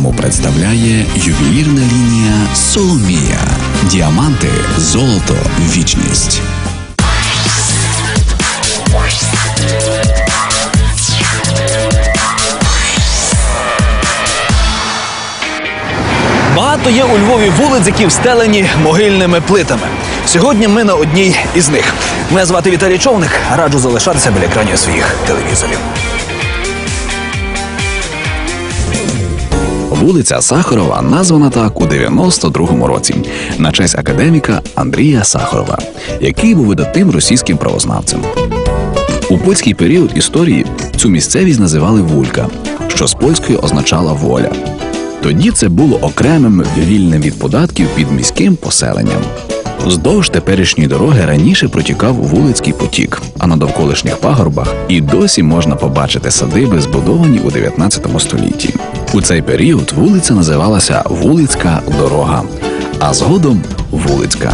програму представляє ювелірна лінія Соломія. Діаманти, золото, вічність. Багато є у Львові вулиць, які встелені могильними плитами. Сьогодні ми на одній із них. Мене звати Віталій Човник. Раджу залишатися біля екранів своїх телевізорів. Вулиця Сахарова названа так у 92-му році на честь академіка Андрія Сахарова, який був видатним російським правознавцем. У польський період історії цю місцевість називали Вулька, що з польської означала воля. Тоді це було окремим вільним від податків під міським поселенням. Вздовж теперішньої дороги раніше протікав вулицький потік, а на довколишніх пагорбах і досі можна побачити садиби, збудовані у 19 столітті. У цей період вулиця називалася Вулицька дорога, а згодом Вулицька.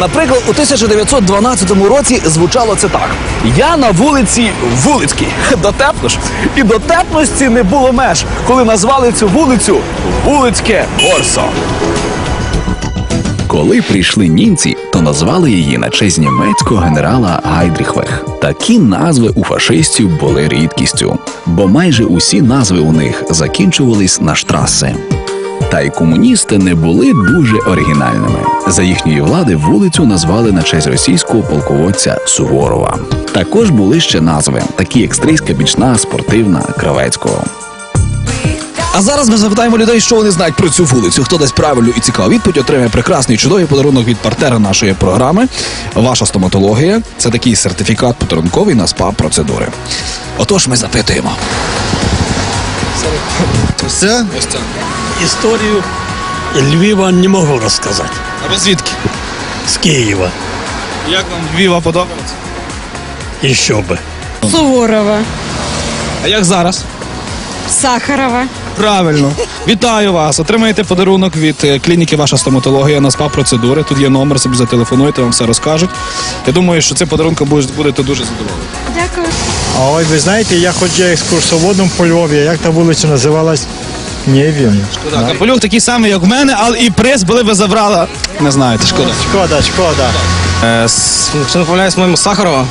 Наприклад, у 1912 році звучало це так: Я на вулиці Вулицькій. Дотепно ж. І дотепності не було меж, коли назвали цю вулицю Вулицьке Горсо. Коли прийшли німці, то назвали її на честь німецького генерала Гайдріхвех. Такі назви у фашистів були рідкістю, бо майже усі назви у них закінчувались на штраси. Та й комуністи не були дуже оригінальними. За їхньої влади вулицю назвали на честь російського полководця Суворова. Також були ще назви, такі як Стрийська бічна, спортивна, Кравецького. А зараз ми запитаємо людей, що вони знають про цю вулицю. Хто дасть правильну і цікаву відповідь, отримає прекрасний чудовий подарунок від партнера нашої програми. Ваша стоматологія це такий сертифікат подарунковий на спа процедури. Отож, ми запитуємо. Все? Історію Львова не можу розказати. А ви звідки? З Києва. Як вам Львіва подобається? І що би. Суворова, А як зараз? Сахарова. Правильно. Вітаю вас. Отримаєте подарунок від е, клініки Ваша стоматологія на спа процедури. Тут є номер, собі зателефонуйте, вам все розкажуть. Я думаю, що цим подарунком будете- дуже задоволені. Дякую. А ой, ви знаєте, я хоч є екскурсоводом по Львові, як та вулиця називалась? Не вірю. Так, Капелюх такий самий, як в мене, але і приз, були ви забрала. Не знаєте, шкода. Шкода, шкода. Що не помиляюсь, моєму Сахарова.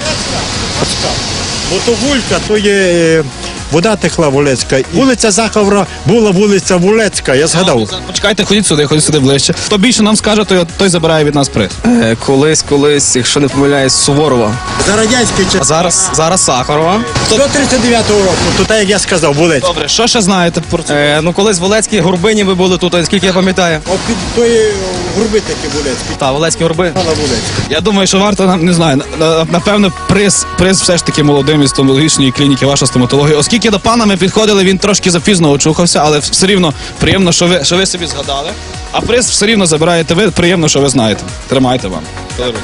Бо то вулька, то є е, вода текла Волецька. Вулиця Захавра була вулиця Волецька. я згадав. Почекайте, ходіть сюди, ходіть сюди ближче. Хто більше нам скаже, той, той забирає від нас приз. Е, Колись, колись, якщо не помиляюсь, Суворова. За радянський А зараз, зараз Сахарова. До 39-го року, то так як я сказав, Вулецька. Добре, що ще знаєте про це? Е, ну колись Волецькі горбині ви були тут, наскільки я пам'ятаю. О, під тої гурби такі Вулецькі. Та, Волецькі горби. Мала Вулецька. Я думаю, що варто нам не знаю. на- на- Напевно, приз, приз все ж таки молодим із стоматологічної клініки ваша стоматологія. Оскільки до пана ми підходили, він трошки запізно очухався, але все рівно приємно, що ви, що ви собі згадали. А приз все рівно забираєте ви. Приємно, що ви знаєте. Тримайте вам. Подарунок.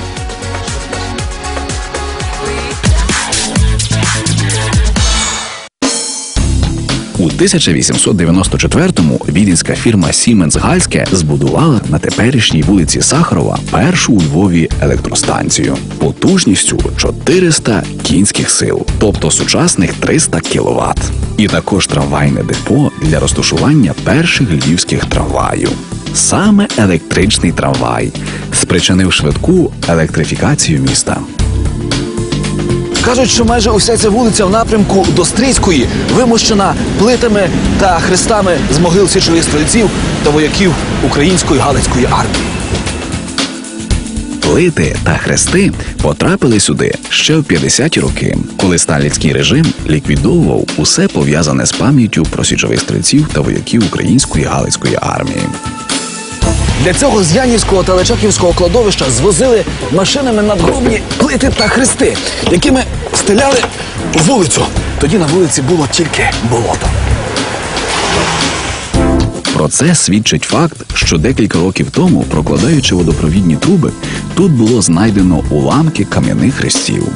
1894-му віденська фірма Siemens Гальське збудувала на теперішній вулиці Сахарова першу у Львові електростанцію потужністю 400 кінських сил, тобто сучасних 300 кВт. І також трамвайне депо для розташування перших львівських трамваїв. Саме електричний трамвай спричинив швидку електрифікацію міста. Кажуть, що майже уся ця вулиця в напрямку до Стрийської вимощена плитами та хрестами з могил січових стрільців та вояків української галицької армії. Плити та хрести потрапили сюди ще в 50-ті роки, коли сталінський режим ліквідовував усе пов'язане з пам'яттю про січових стрільців та вояків української галицької армії. Для цього з Янівського та Личаківського кладовища звозили машинами надгробні плити та хрести, якими стеляли вулицю. Тоді на вулиці було тільки болото. Про це свідчить факт, що декілька років тому, прокладаючи водопровідні труби, тут було знайдено уламки кам'яних хрестів.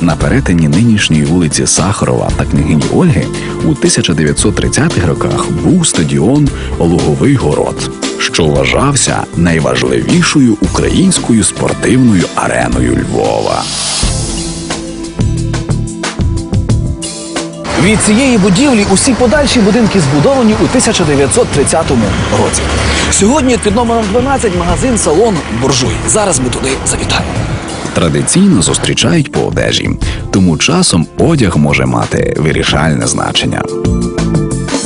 На перетині нинішньої вулиці Сахарова та княгині Ольги у 1930-х роках був стадіон Луговий город, що вважався найважливішою українською спортивною ареною Львова. Від цієї будівлі усі подальші будинки збудовані у 1930 році. Сьогодні під номером 12 магазин салон Буржуй. Зараз ми туди завітаємо. Традиційно зустрічають по одежі, тому часом одяг може мати вирішальне значення.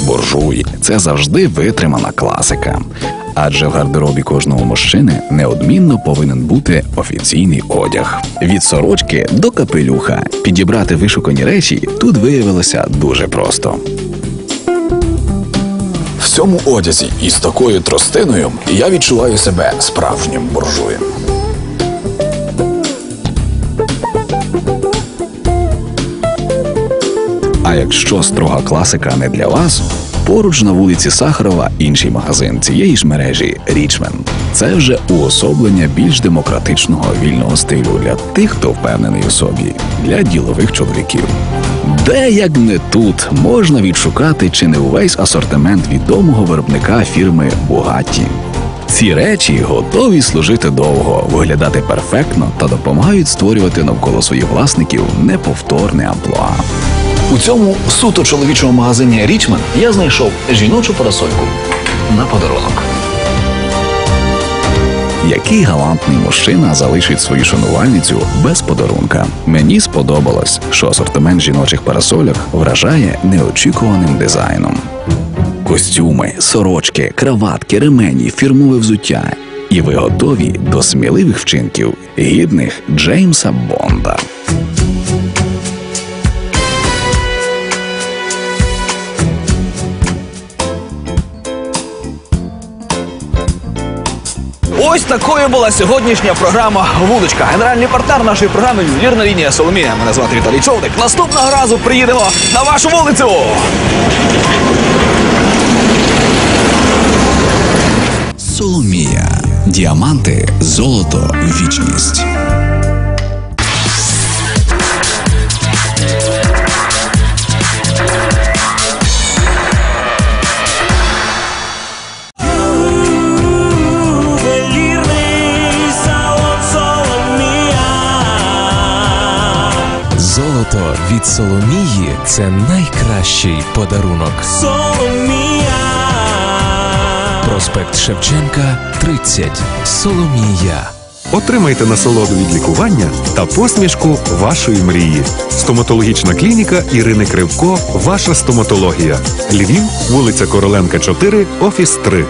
Буржуй це завжди витримана класика. Адже в гардеробі кожного мужчини неодмінно повинен бути офіційний одяг. Від сорочки до капелюха підібрати вишукані речі тут виявилося дуже просто. В цьому одязі із такою тростиною я відчуваю себе справжнім буржуєм. А якщо строга класика не для вас, поруч на вулиці Сахарова інший магазин цієї ж мережі Річмен. Це вже уособлення більш демократичного вільного стилю для тих, хто впевнений у собі, для ділових чоловіків. Де як не тут можна відшукати чи не увесь асортимент відомого виробника фірми Бугатті. Ці речі готові служити довго, виглядати перфектно та допомагають створювати навколо своїх власників неповторне амплуа. У цьому суто чоловічому магазині Річмен я знайшов жіночу парасольку на подарунок. Який галантний мужчина залишить свою шанувальницю без подарунка. Мені сподобалось, що асортимент жіночих парасольок вражає неочікуваним дизайном. Костюми, сорочки, краватки, ремені, фірмове взуття. І ви готові до сміливих вчинків, гідних Джеймса Бонда. Ось такою була сьогоднішня програма Вудочка. Генеральний партнер нашої програми ювелірна лінія Соломія. Мене звати Віталій Човник. Наступного разу приїдемо на вашу вулицю. Соломія. Діаманти, золото, вічність. Від Соломії це найкращий подарунок. Соломія. Проспект Шевченка, 30. Соломія. Отримайте насолоду від лікування та посмішку вашої мрії. Стоматологічна клініка Ірини Кривко. Ваша стоматологія. Львів, вулиця Короленка, 4, офіс 3.